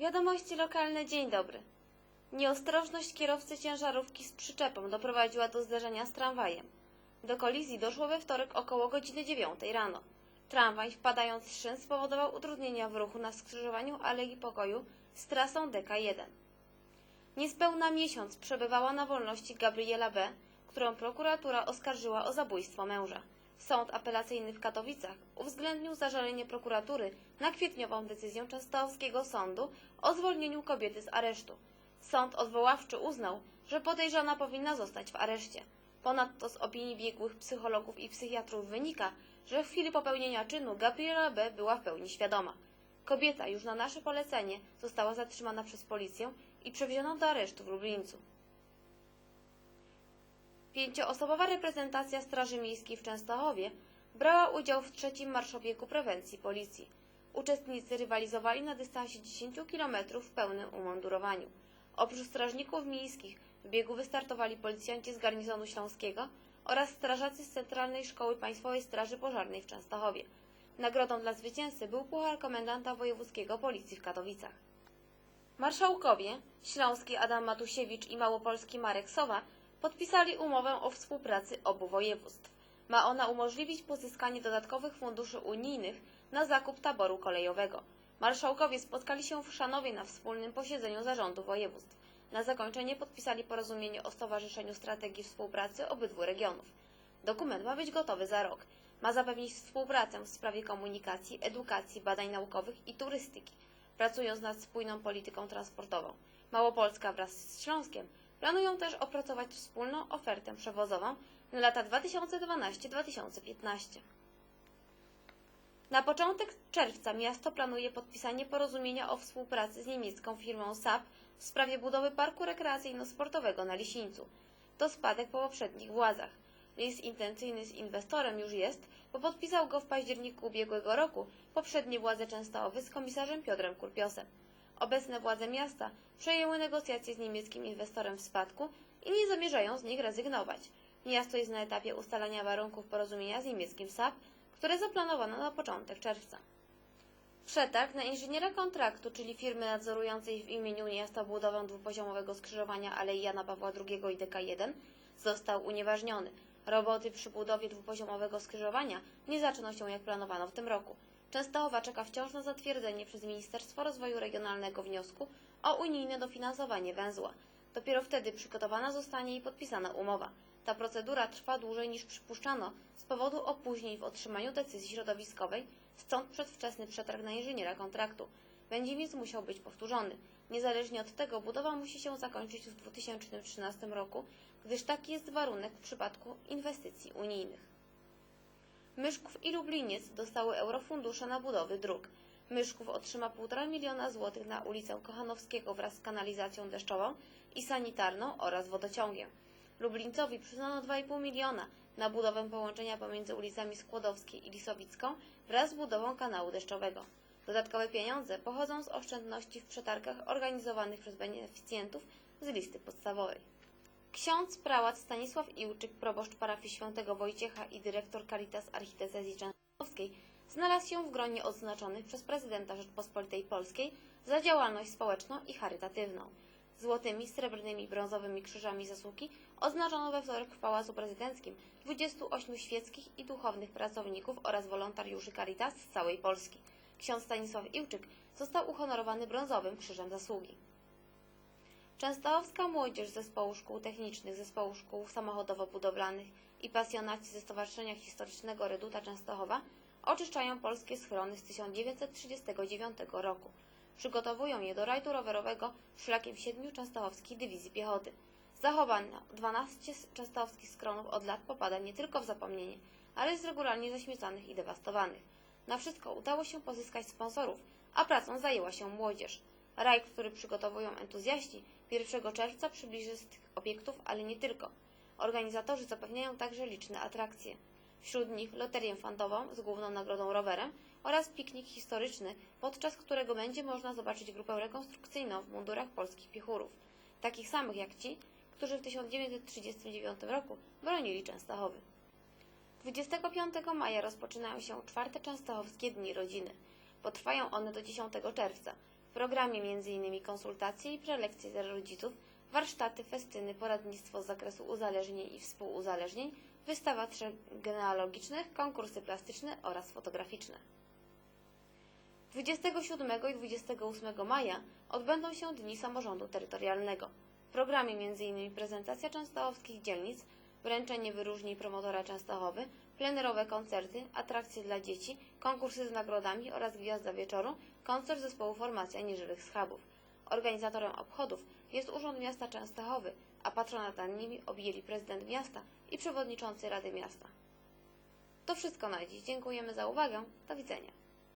Wiadomości lokalne, dzień dobry. Nieostrożność kierowcy ciężarówki z przyczepą doprowadziła do zderzenia z tramwajem. Do kolizji doszło we wtorek około godziny 9 rano. Tramwaj, wpadając z szyn, spowodował utrudnienia w ruchu na skrzyżowaniu Alei Pokoju z trasą DK1. Niespełna miesiąc przebywała na wolności Gabriela B., którą prokuratura oskarżyła o zabójstwo męża. Sąd apelacyjny w Katowicach uwzględnił zażalenie prokuratury na kwietniową decyzję Częstochowskiego Sądu o zwolnieniu kobiety z aresztu. Sąd odwoławczy uznał, że podejrzana powinna zostać w areszcie. Ponadto z opinii biegłych psychologów i psychiatrów wynika, że w chwili popełnienia czynu Gabriela B. była w pełni świadoma. Kobieta już na nasze polecenie została zatrzymana przez policję i przewieziona do aresztu w Lublińcu. Pięcioosobowa reprezentacja Straży Miejskiej w Częstochowie brała udział w trzecim marszobiegu prewencji policji. Uczestnicy rywalizowali na dystansie 10 km w pełnym umundurowaniu. Oprócz strażników miejskich w biegu wystartowali policjanci z garnizonu śląskiego oraz strażacy z Centralnej Szkoły Państwowej Straży Pożarnej w Częstochowie. Nagrodą dla zwycięzcy był puchar komendanta wojewódzkiego policji w Katowicach. Marszałkowie Śląski Adam Matusiewicz i Małopolski Marek Sowa podpisali umowę o współpracy obu województw. Ma ona umożliwić pozyskanie dodatkowych funduszy unijnych na zakup taboru kolejowego. Marszałkowie spotkali się w Szanowie na wspólnym posiedzeniu zarządu województw. Na zakończenie podpisali porozumienie o Stowarzyszeniu Strategii Współpracy obydwu regionów. Dokument ma być gotowy za rok. Ma zapewnić współpracę w sprawie komunikacji, edukacji, badań naukowych i turystyki, pracując nad spójną polityką transportową. Małopolska wraz z Śląskiem planują też opracować wspólną ofertę przewozową na lata 2012-2015. Na początek czerwca miasto planuje podpisanie porozumienia o współpracy z niemiecką firmą SAP w sprawie budowy parku rekreacyjno-sportowego na Lisińcu. To spadek po poprzednich władzach. List intencyjny z inwestorem już jest, bo podpisał go w październiku ubiegłego roku poprzednie władze Częstochowy z komisarzem Piotrem Kurpiosem. Obecne władze miasta przejęły negocjacje z niemieckim inwestorem w spadku i nie zamierzają z nich rezygnować. Miasto jest na etapie ustalania warunków porozumienia z niemieckim SAP, które zaplanowano na początek czerwca. Przetarg na inżyniera kontraktu, czyli firmy nadzorującej w imieniu miasta budowę dwupoziomowego skrzyżowania Alei Jana Pawła II i DK1, został unieważniony. Roboty przy budowie dwupoziomowego skrzyżowania nie zaczną się jak planowano w tym roku. Częstochowa czeka wciąż na zatwierdzenie przez Ministerstwo Rozwoju Regionalnego wniosku o unijne dofinansowanie węzła. Dopiero wtedy przygotowana zostanie i podpisana umowa. Ta procedura trwa dłużej niż przypuszczano z powodu opóźnień w otrzymaniu decyzji środowiskowej, stąd przedwczesny przetarg na inżyniera kontraktu. Będzie więc musiał być powtórzony. Niezależnie od tego budowa musi się zakończyć w 2013 roku, gdyż taki jest warunek w przypadku inwestycji unijnych. Myszków i Lubliniec dostały eurofundusze na budowy dróg. Myszków otrzyma 1,5 miliona złotych na ulicę Kochanowskiego wraz z kanalizacją deszczową i sanitarną oraz wodociągiem. Lublińcowi przyznano 2,5 miliona na budowę połączenia pomiędzy ulicami Skłodowskiej i Lisowicką wraz z budową kanału deszczowego. Dodatkowe pieniądze pochodzą z oszczędności w przetargach organizowanych przez beneficjentów z listy podstawowej. Ksiądz prałat Stanisław Iłczyk, proboszcz parafii świętego Wojciecha i dyrektor Caritas Archidiecezji Częstochowskiej znalazł się w gronie odznaczonych przez prezydenta Rzeczpospolitej Polskiej za działalność społeczną i charytatywną. Złotymi, srebrnymi, brązowymi krzyżami zasługi oznaczono we wtorek w Pałacu Prezydenckim 28 świeckich i duchownych pracowników oraz wolontariuszy Caritas z całej Polski. Ksiądz Stanisław Iłczyk został uhonorowany brązowym krzyżem zasługi. Częstochowska młodzież Zespołu Szkół Technicznych, Zespołu Szkół Samochodowo-Budowlanych i pasjonaci ze Stowarzyszenia Historycznego Reduta Częstochowa oczyszczają polskie schrony z 1939 roku. Przygotowują je do rajdu rowerowego szlakiem siedmiu częstochowskich dywizji piechoty. Zachowane 12 częstochowskich schronów od lat popada nie tylko w zapomnienie, ale jest regularnie zaśmiecanych i dewastowanych. Na wszystko udało się pozyskać sponsorów, a pracą zajęła się młodzież. Rajd, który przygotowują entuzjaści, 1 czerwca przybliży tych obiektów, ale nie tylko. Organizatorzy zapewniają także liczne atrakcje. Wśród nich loterię fantową z główną nagrodą rowerem oraz piknik historyczny, podczas którego będzie można zobaczyć grupę rekonstrukcyjną w mundurach polskich piechurów, takich samych jak ci, którzy w 1939 roku bronili Częstochowy. 25 maja rozpoczynają się czwarte Częstochowskie Dni Rodziny. Potrwają one do 10 czerwca. W programie m.in. konsultacje i prelekcje dla rodziców, warsztaty, festyny, poradnictwo z zakresu uzależnień i współuzależnień, wystawa trzech genealogicznych, konkursy plastyczne oraz fotograficzne. 27 i 28 maja odbędą się Dni Samorządu Terytorialnego. W programie m.in. prezentacja częstochowskich dzielnic, wręczenie wyróżnień promotora Częstochowy, plenerowe koncerty, atrakcje dla dzieci, konkursy z nagrodami oraz gwiazda wieczoru, koncert zespołu Formacja Nieżywych Schabów. Organizatorem obchodów jest Urząd Miasta Częstochowy, a patronat nad nimi objęli prezydent miasta i przewodniczący Rady Miasta. To wszystko na dziś. Dziękujemy za uwagę. Do widzenia.